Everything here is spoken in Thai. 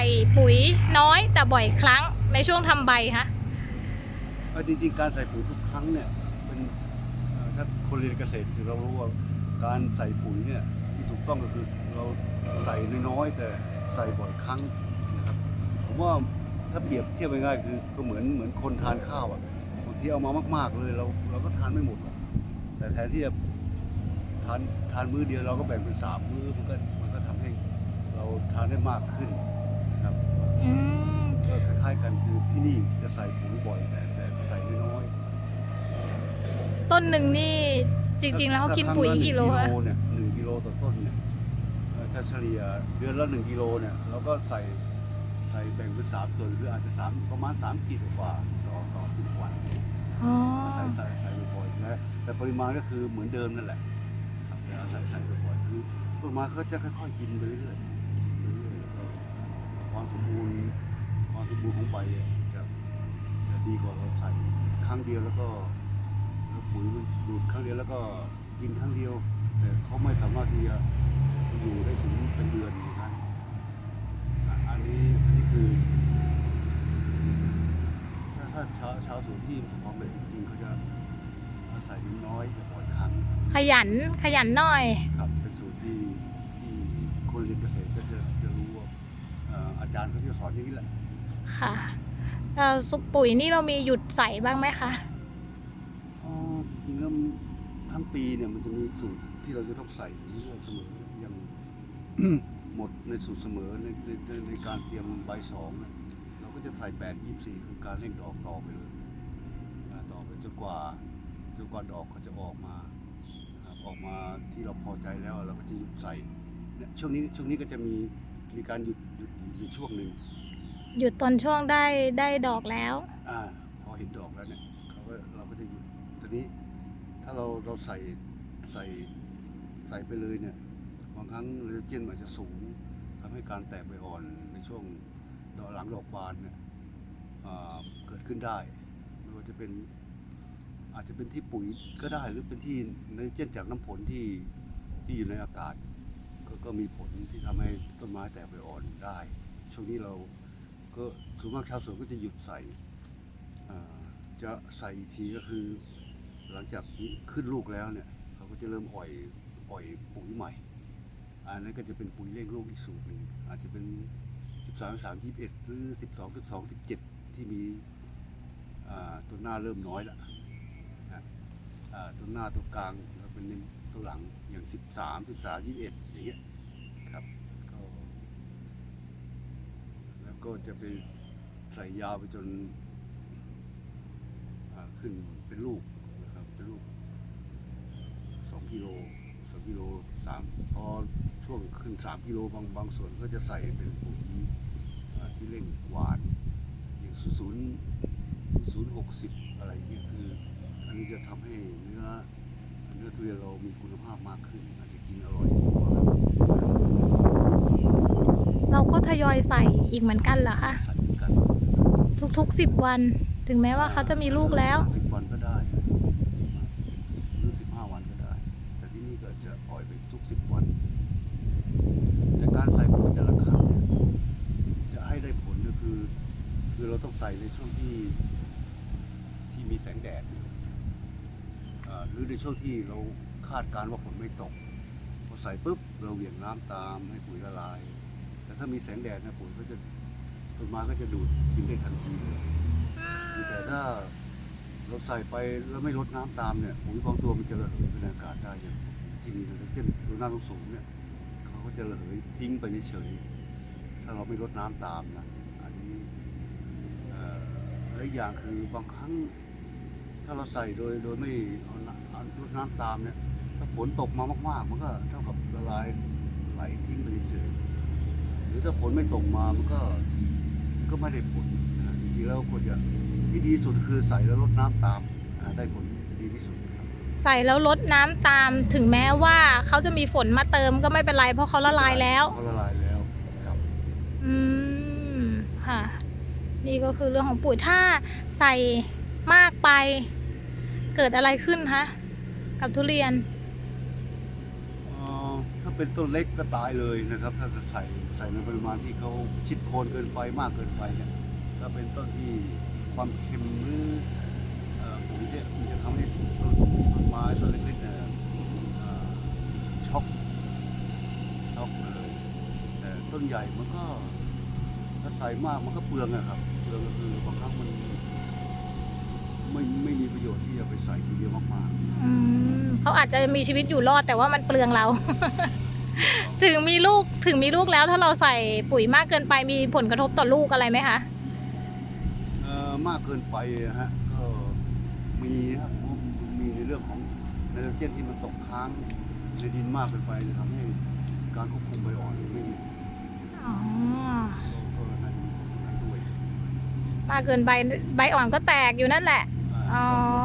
ส่ปุ๋ยน้อยแต่บ่อยครั้งในช่วงทำใบคะเอาจริงๆ การใส่ปุ๋ยทุกครั้งเนี่ยเป็นเอ่อถ้าคนเรียนเกษตรจะเรารู้ว่าการใส่ปุ๋ยเนี่ยที่ถูกต้องก็คือเราใส่น้อยๆแต่ใส่บ่อยครั้งนะครับผมว่าถ้าเปรียบเทียบง่ายๆคือก็เหมือนเหมือนคนทานข้าวอะบางทีเอามามาก ๆเลยเราเราก็ทานไม่หมดหรอกแต่แทนที่จะทานทานมื้อเดียวเราก็แบ่งเป็นสามมื้อมันก็มันก็ทำให้เราทานได้มากขึ้น อืมก็คล้ายๆกันคือที่นี่จะใส่ปุ๋ยบ่อยแต่แต่ใส่น้อยๆต้นหนึ่งนี่จริง ๆ แล้วเขากินปุ๋ยกี่โลถ้าคะครั้งละหนึ่งกิโลเนี่ยหนึ่งกิโลต่อต้นเนี่ยเอ่อถ้าเฉลี่ยเดือนละหนึ่งกิโลเนี่ยเราก็ใส่ใส่แบ่งเป็นสามส่วนคืออาจจะสามประมาณสามขีดกว่าต่อต่อสิบวันอ๋อใส่ใส่ใส่บ่อยๆนะแต่ปริมาณก็คือเหมือนเดิมนั่นแหละครับแต่เราใส่ใส่บ่อยๆคือต้นไม้ก็จะค่อยๆกินไปเรื่อยๆเรื่อยๆแล้วก็ ความสมบูรณ์ความสมบูรณ์ของใบอะจะจะดีกว่าเราใส่ครั้งเดียวแล้วก็แล้วปุ๋ยมันดูดครั้งเดียวแล้วก็กินครั้งเดียว แต่เขาไม่สามารถที่จะอยู่ได้ถึงเป็นเดือนอย่างนั้นอะอันนี้อันนี้คือถ้าถ้าชาวชาวสวนที่ประสบความสำเร็จจริงๆเขาจะใส่น้อยแต่บ่อยครั้ง ขยันขยันหน่อย ครับเป็นสูตรที่ที่คนเรียนเกษตรก็จะจะรู้ว่าเอ่ออาจารย์เขาจะสอนอย่างนี้แหละค่ะแต่ปุ๋ยนี่เรามีหยุดใส่บ้างไหมคะอ๋อจริงๆแล้วทั้งปีเนี่ยมันจะมีสูตรที่เราจะต้องใส่เรื่อยๆเสมออย่าง หมดในสูตรเสมอในในในในการเตรียมใบสองเนี่ยเราก็จะใส่แปดยี่สี่คือการเร่งดอกต่อไปเลยอ่าต่อไปจนกว่าจนกว่าดอกเขาจะออกมานะครับออกมาที่เราพอใจแล้วเราก็จะหยุดใส่เนี่ยช่วงนี้ช่วงนี้ก็จะมีมีการหยุดหยุด อยู่ช่วงหนึ่งหยุดตอนช่วงได้ได้ดอกแล้ว อ่าพอเห็นดอกแล้วเนี่ยเขาก็เราก็จะหยุดทีนี้ถ้าเราเราใส่ใส่ใส่ไปเลยเนี่ยบางครั้งเรเจนมันอาจจะสูงทำให้การแตกใบอ่อนในช่วงดอกหลังดอกบานเนี่ยอ่าเกิดขึ้นได้ไม่ว่าจะเป็นอาจจะเป็นที่ปุ๋ยก็ได้หรือเป็นที่เนเจนจากน้ำฝนที่ที่อยู่ในอากาศ ก็ก็มีผลที่ทำให้ต้นไม้แตกใบอ่อนได้ ช่วงนี้เราก็ส่วนมากชาวสวนก็จะหยุดใส่จะใส่ทีก็คือ หลังจากขึ้นลูกแล้วเนี่ยเขาก็จะเริ่มอ่อยอ่อยปุ๋ยใหม่ อันนั้นก็จะเป็นปุ๋ยเร่งลูกอีกสูตรหนึ่งอาจจะเป็น 13 3 21 หรือ 12 12 17 ที่มีตัวหน้าเริ่มน้อยแล้วนะตัวหน้าตัวกลางแล้วเป็นตัวหลังอย่าง 13 13 21อย่างเงี้ยครับก็แล้ว ก็จะไปใส่ยาวไปจนขึ้นเป็นลูกนะครับเป็นลูกสองกิโลสองกิโลสามพอช่วงขึ้นสามกิโลบางบางส่วนก็จะใส่เป็นปุ๋ยที่เร่งหวานอย่างศูนย์ศูนย์ศูนย์หกสิบอะไรเงี้ยคือ อันนี้จะทำให้เนื้อเนื้อทุเรียนเรามีคุณภาพมากขึ้นอาจจะกินอร่อยกว่า เราก็ทยอยใส่อีกเหมือนกันเหรอคะใส่ด้วยกันทุกๆสิบวัน ถึงแม้ว่าเขาจะมีลูกแล้ว สิบวันก็ได้หรือสิบห้าวันก็ได้ แต่ที่นี่ก็จะปล่อยไปทุกสิบวัน แต่การใส่ปุ๋ยแต่ละครั้งเนี่ยจะให้ได้ผลก็คือ คือเราต้องใส่ในช่วงที่ที่มีแสงแดดอ่าหรือในช่วงที่เราคาดการณ์ว่าฝนไม่ตกพอใส่ปุ๊บเราเหวี่ยงน้ำตามให้ปุ๋ยละลาย ถ้ามีแสงแดดนะปุ๋ยก็จะต้นไม้ก็จะดูดกินได้ทันทีเลยแต่ถ้าเราใส่ไปแล้วไม่ลดน้ำตามเนี่ยปุ๋ยบางตัวมันจะระเหยไปในอากาศได้อย่างที่มีเช่นตัวหน้าสูงเนี่ยเขาก็จะระเหยทิ้งไปเฉยๆถ้าเราไม่ลดน้ำตามนะอันนี้เอ่อและอีกอย่างคือบางครั้ง ถ้าเราใส่โดยโดยไม่เอาน้ำเอาลดน้ำตามเนี่ยถ้าฝนตกมามากๆ มันก็เท่ากับละลายไหลทิ้งไปเฉยๆ หรือถ้าฝนไม่ตกมามันก็ก็ไม่ได้ผลนะจริงๆแล้วควรจะที่ดีสุดคือใส่แล้วลดน้ำตามอ่าได้ผลดีที่สุดครับใส่แล้วลดน้ำตามถึงแม้ว่าเขาจะมีฝนมาเติมก็ไม่เป็นไรเพราะเขาละลายแล้ว เขาละลายแล้วครับ อืมค่ะ นี่ก็คือเรื่องของปุ๋ยถ้าใส่มากไป เกิดอะไรขึ้นคะกับทุเรียน เป็นต้นเล็กก็ตายเลยนะครับ ถ้าใส่ใส่ในปริมาณที่เขาชิดโคนเกินไปมากเกินไปเนี่ยถ้าเป็นต้นที่ความเค็มหรืออ่อปุ๋ยเนี่ยมันจะทำให้ต้นต้นไม้ต้นเล็กๆเนี่ยช็อกช็อกเลยแต่ต้นใหญ่มันก็ถ้าใส่มากมันก็เปลืองอะครับเปลืองก็คือบางครั้งมันไม่ไม่มีประโยชน์ที่จะไปใส่ทีเดียวมากๆเขาอาจจะมีชีวิตอยู่รอดแต่ว่ามันเปลืองเรา ถึงมีลูกถึงมีลูกแล้วถ้าเราใส่ปุ๋ยมากเกินไปมีผลกระทบต่อลูกอะไรไหมคะเอ่อมากเกินไปอะฮะก็มีครับผมว่ามีในเรื่องของไนโตรเจนที่มันตกค้างในดินมากเกินไปจะทำให้การควบคุมใบอ่อนไม่อยู่อ๋อก็น่าจะมีผลตรงนั้นด้วยมากเกินไปใบอ่อนก็แตกอยู่นั่นแหละาอ๋อค่ะ